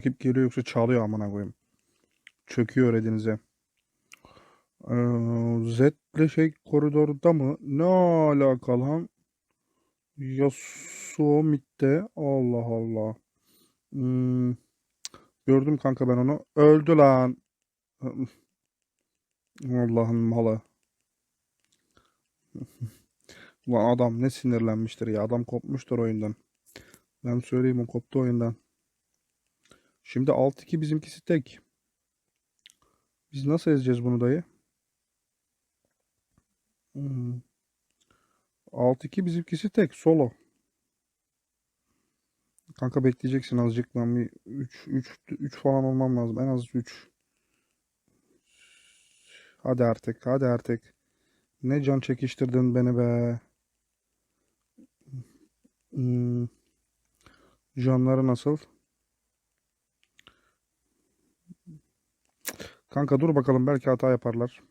Rakip geliyor yoksa çalıyor amına koyayım. Çöküyor Redinize. Ee, Z'le şey koridorda mı? Ne alaka lan? Yasuo midde. Allah Allah. Hmm, Gördüm kanka ben onu. Öldü lan. Allah'ın malı. Ulan adam ne sinirlenmiştir ya. Adam kopmuştur oyundan. Ben söyleyeyim o koptu oyundan. Şimdi 6-2 bizimkisi tek. Biz nasıl ezeceğiz bunu dayı? Hmm. 6-2 bizimkisi tek. Solo. Kanka bekleyeceksin azıcık. Ben bir 3 3 3 falan olmam lazım. En az 3. Hadi artık. Hadi artık. Ne can çekiştirdin beni be. Hmm. Canları nasıl? Kanka dur bakalım belki hata yaparlar.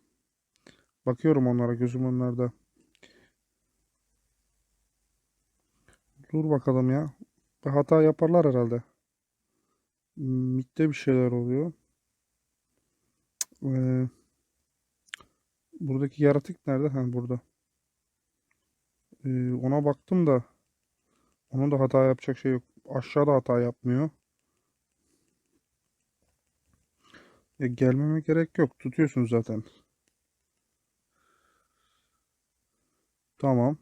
Bakıyorum onlara gözüm onlarda. Dur bakalım ya. Bir hata yaparlar herhalde. Mid'de bir şeyler oluyor. Ee, buradaki yaratık nerede? Ha burada. Ee, ona baktım da onun da hata yapacak şey yok. Aşağıda hata yapmıyor. Ya gelmeme gerek yok. Tutuyorsun zaten. Tamam.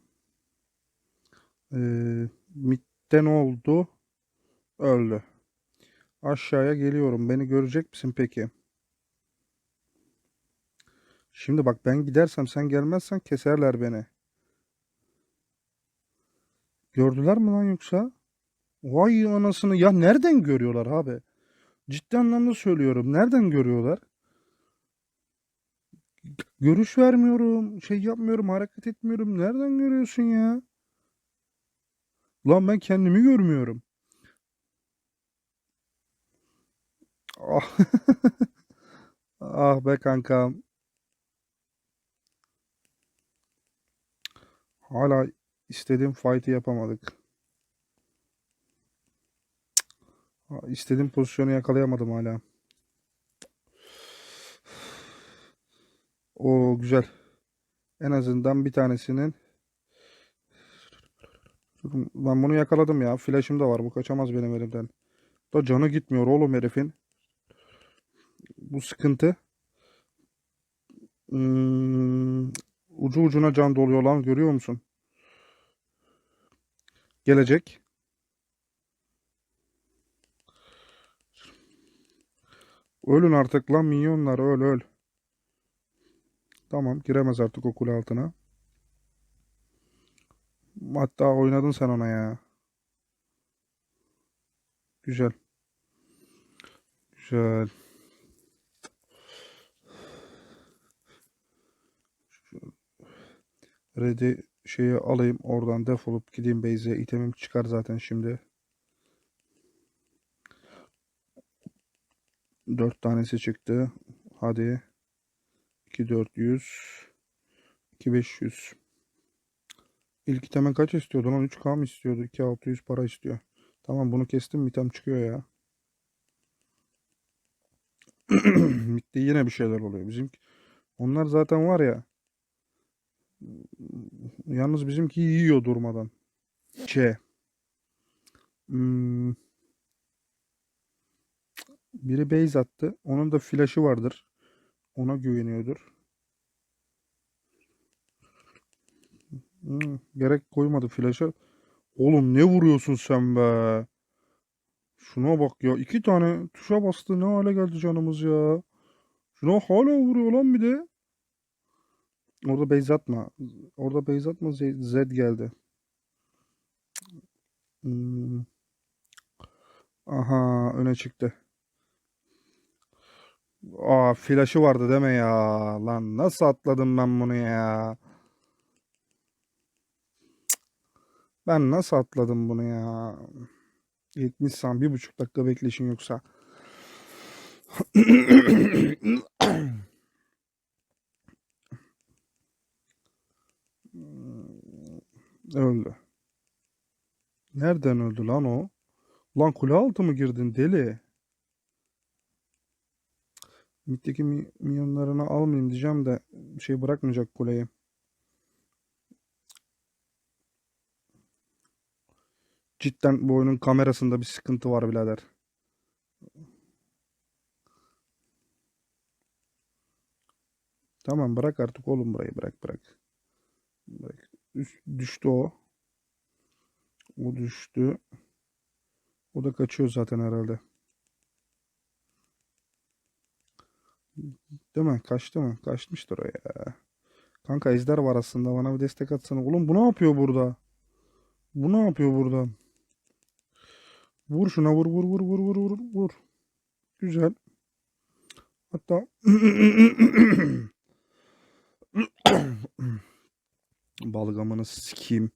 Ee, midde ne oldu? Öldü. Aşağıya geliyorum. Beni görecek misin peki? Şimdi bak ben gidersem sen gelmezsen keserler beni. Gördüler mi lan yoksa? Vay anasını. Ya nereden görüyorlar abi? Ciddi anlamda söylüyorum. Nereden görüyorlar? Görüş vermiyorum. Şey yapmıyorum. Hareket etmiyorum. Nereden görüyorsun ya? Lan ben kendimi görmüyorum. Ah. Ah be kankam. Hala istediğim fight'ı yapamadık. Ha, İstediğim pozisyonu yakalayamadım hala. O güzel. En azından bir tanesinin ben bunu yakaladım ya. Flash'ım da var. Bu kaçamaz benim elimden. Da canı gitmiyor oğlum herifin. Bu sıkıntı. Hmm, ucu ucuna can doluyor lan. Görüyor musun? Gelecek. Ölün artık lan minyonlar öl öl. Tamam giremez artık o kule altına. Hatta oynadın sen ona ya. Güzel. Güzel. Red'i şeyi alayım oradan defolup gideyim base'e. itemim çıkar zaten şimdi. 4 tanesi çıktı. Hadi. 2400 2500 İlk iteme kaç istiyordu lan? 3K mı istiyordu? 2600 para istiyor. Tamam bunu kestim. Item çıkıyor ya. Bitti yine bir şeyler oluyor. Bizim onlar zaten var ya. Yalnız bizimki yiyor durmadan. Ç. Hmm. Biri base attı. Onun da flash'ı vardır. Ona güveniyordur. Hmm, gerek koymadı flash'a. Oğlum ne vuruyorsun sen be? Şuna bak ya. iki tane tuşa bastı. Ne hale geldi canımız ya. Şuna hala vuruyor lan bir de. Orada base atma. Orada base atma. Z, Z geldi. Hmm. Aha öne çıktı. Aa flash'ı vardı deme ya. Lan nasıl atladım ben bunu ya? Ben nasıl atladım bunu ya? 70 san bir buçuk dakika bekleşin yoksa. Öldü. Nereden öldü lan o? Lan kule altı mı girdin deli? Mid'deki mi- minyonlarını almayayım diyeceğim de şey bırakmayacak kuleyi. Cidden bu oyunun kamerasında bir sıkıntı var birader. Tamam bırak artık oğlum burayı bırak bırak. Bırak. Üst- düştü o. O düştü. O da kaçıyor zaten herhalde. Değil mi? Kaçtı mı? Kaçmıştır o ya. Kanka ejder var aslında. Bana bir destek atsana. Oğlum bu ne yapıyor burada? Bu ne yapıyor burada? Vur şuna vur vur vur vur vur vur vur. Güzel. Hatta balgamını sikeyim.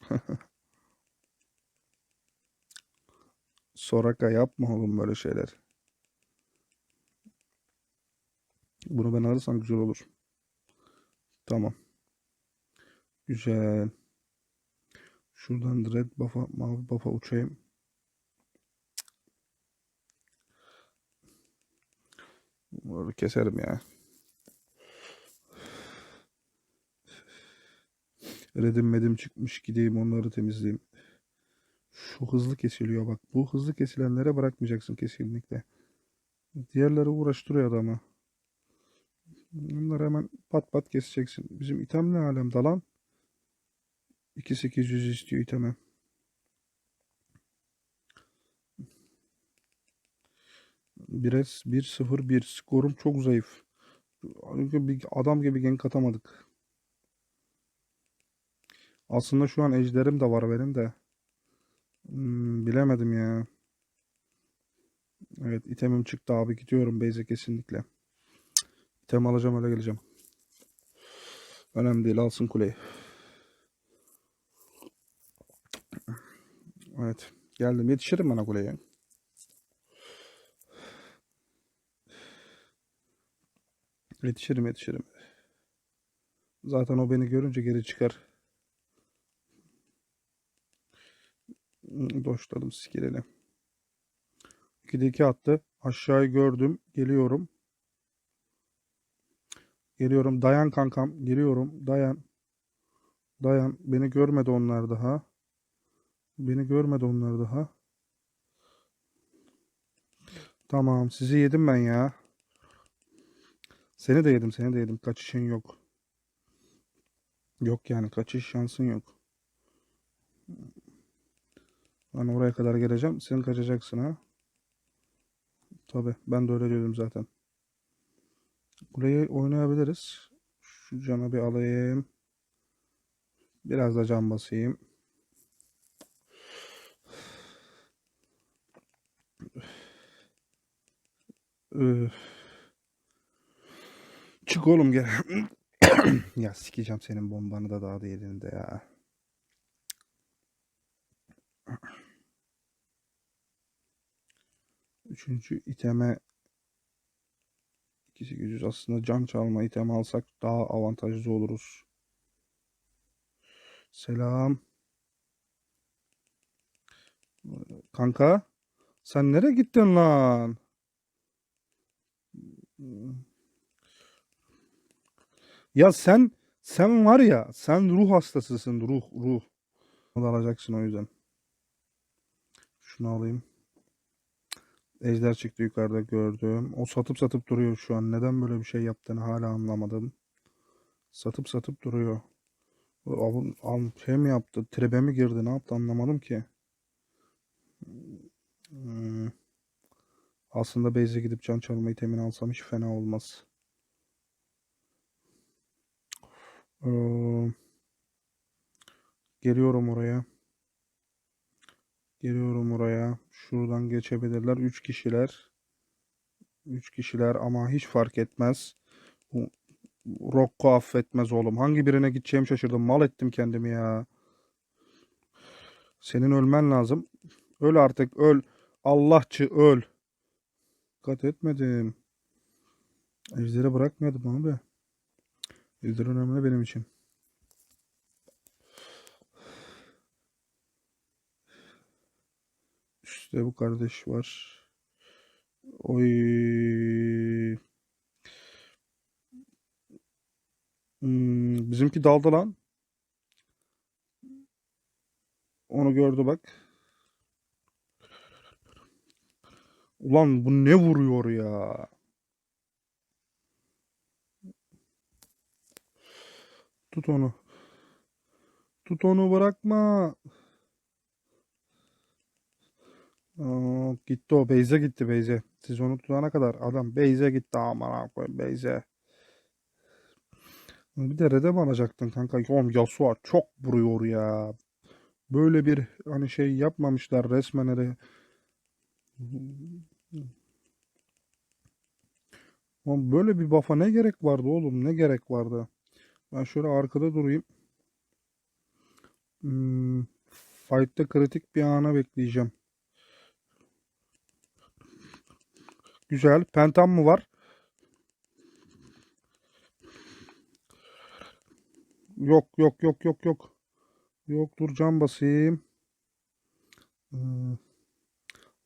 Soraka yapma oğlum böyle şeyler. Bunu ben alırsam güzel olur. Tamam. Güzel. Şuradan red buff'a, mavi buff'a uçayım. Bunları keserim ya. Redim medim çıkmış gideyim onları temizleyeyim. Şu hızlı kesiliyor bak. Bu hızlı kesilenlere bırakmayacaksın kesinlikle. Diğerleri uğraştırıyor adamı. Bunları hemen pat pat keseceksin. Bizim item ne alemde lan? 2800 istiyor iteme. Bires 1-0-1. Skorum çok zayıf. Adam gibi gank atamadık. Aslında şu an ejderim de var benim de. Hmm, bilemedim ya. Evet itemim çıktı abi. Gidiyorum base'e kesinlikle. İtem alacağım öyle geleceğim. Önemli değil alsın kuleyi. Evet. Geldim. Yetişirim bana kuleye. Yetişirim yetişirim. Zaten o beni görünce geri çıkar. Hmm, Doşladım skillini. 2'de 2 attı. Aşağıyı gördüm. Geliyorum. Geliyorum. Dayan kankam. Geliyorum. Dayan. Dayan. Beni görmedi onlar daha. Beni görmedi onlar daha. Tamam. Sizi yedim ben ya. Seni de yedim. Seni de yedim. Kaçışın yok. Yok yani. Kaçış şansın yok. Ben oraya kadar geleceğim. Sen kaçacaksın ha. Tabii. Ben de öyle diyordum zaten. Kuleyi oynayabiliriz. Şu canı bir alayım. Biraz da can basayım. Çık oğlum gel. ya sikeceğim senin bombanı da daha da yerinde ya. Üçüncü iteme 2800 aslında can çalma item alsak daha avantajlı oluruz. Selam. Kanka sen nereye gittin lan? Ya sen sen var ya sen ruh hastasısın ruh ruh. Alacaksın o yüzden. Şunu alayım. Ejder çıktı yukarıda gördüm. O satıp satıp duruyor şu an. Neden böyle bir şey yaptığını hala anlamadım. Satıp satıp duruyor. Al, şey mi yaptı? Tribe mi girdi? Ne yaptı anlamadım ki. Hmm. Aslında base'e gidip can çalma itemini alsam hiç fena olmaz. Ee, geliyorum oraya. Geliyorum oraya. Şuradan geçebilirler. 3 kişiler. 3 kişiler ama hiç fark etmez. Rocco affetmez oğlum. Hangi birine gideceğimi şaşırdım. Mal ettim kendimi ya. Senin ölmen lazım. Öl artık öl. Allahçı öl. Dikkat etmedim. Ejderi bırakmadım abi. Ejder önemli benim için. İşte bu kardeş var. Oy. Hmm, bizimki daldı lan. Onu gördü bak. Ulan bu ne vuruyor ya? Tut onu. Tut onu bırakma. Aa, gitti o. Beyze gitti Beyze. Siz onu tutana kadar adam Beyze gitti aman koyayım Beyze. Bir de Red'e mi alacaktın kanka? Oğlum Yasuo çok vuruyor ya. Böyle bir hani şey yapmamışlar resmen hele. Oğlum böyle bir buff'a ne gerek vardı oğlum? Ne gerek vardı? Ben şöyle arkada durayım. Hmm, fight'te kritik bir ana bekleyeceğim. Güzel. Pentam mı var? Yok yok yok yok yok. Yok dur can basayım. Hmm.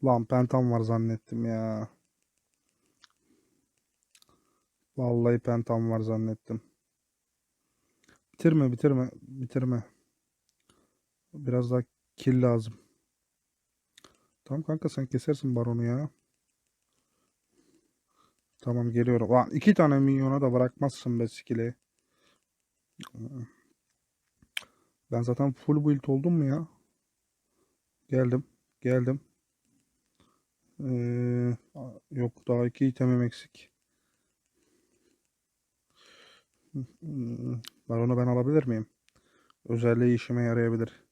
Lan pentam var zannettim ya. Vallahi pentam var zannettim. Bitirme bitirme bitirme. Biraz daha kill lazım. Tamam kanka sen kesersin baronu ya. Tamam geliyorum. Lan iki tane minyona da bırakmazsın be skill'i. Ben zaten full build oldum mu ya? Geldim. Geldim. Ee, yok daha iki itemim eksik. Baronu ben alabilir miyim? Özelliği işime yarayabilir.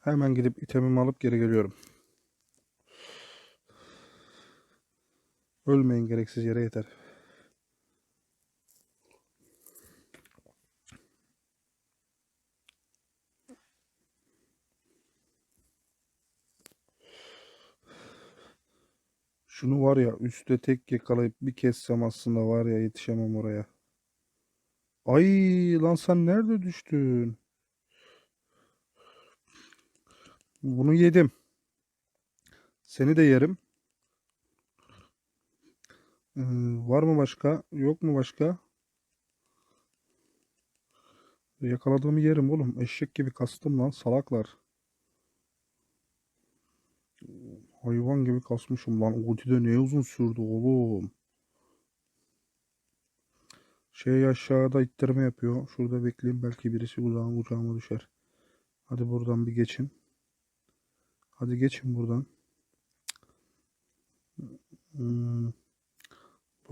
Hemen gidip itemimi alıp geri geliyorum. Ölmeyin gereksiz yere yeter. Şunu var ya üstte tek yakalayıp bir kessem aslında var ya yetişemem oraya. Ay lan sen nerede düştün? Bunu yedim. Seni de yerim. Ee, var mı başka? Yok mu başka? Yakaladığımı yerim oğlum. Eşek gibi kastım lan salaklar. Hayvan gibi kasmışım lan. Ulti de ne uzun sürdü oğlum. Şey aşağıda ittirme yapıyor. Şurada bekleyeyim. Belki birisi uzağıma kucağıma düşer. Hadi buradan bir geçin. Hadi geçin buradan. Hmm.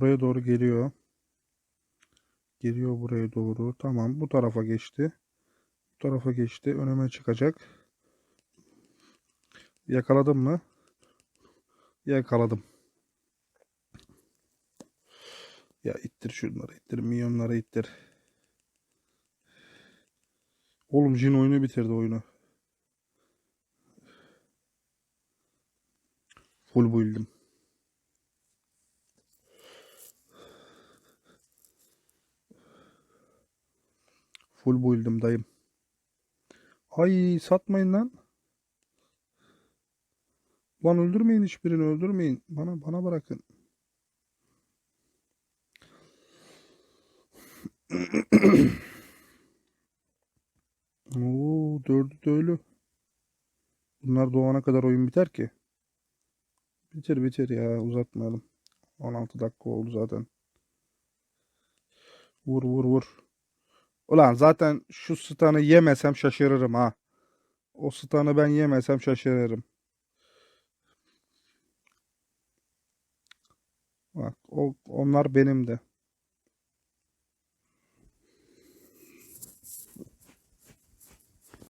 Buraya doğru geliyor. Geliyor buraya doğru. Tamam bu tarafa geçti. Bu tarafa geçti. Önüme çıkacak. Yakaladım mı? Yakaladım. Ya ittir şunları ittir. Milyonları ittir. Oğlum Jin oyunu bitirdi oyunu. Full build'im. Full build'im dayım. Ay satmayın lan. Lan öldürmeyin hiçbirini öldürmeyin. Bana bana bırakın. Oo dördü de ölü. Bunlar doğana kadar oyun biter ki. Bitir bitir ya uzatmayalım. 16 dakika oldu zaten. Vur vur vur. Ulan zaten şu stun'ı yemesem şaşırırım ha. O stun'ı ben yemesem şaşırırım. Bak o, onlar benim de.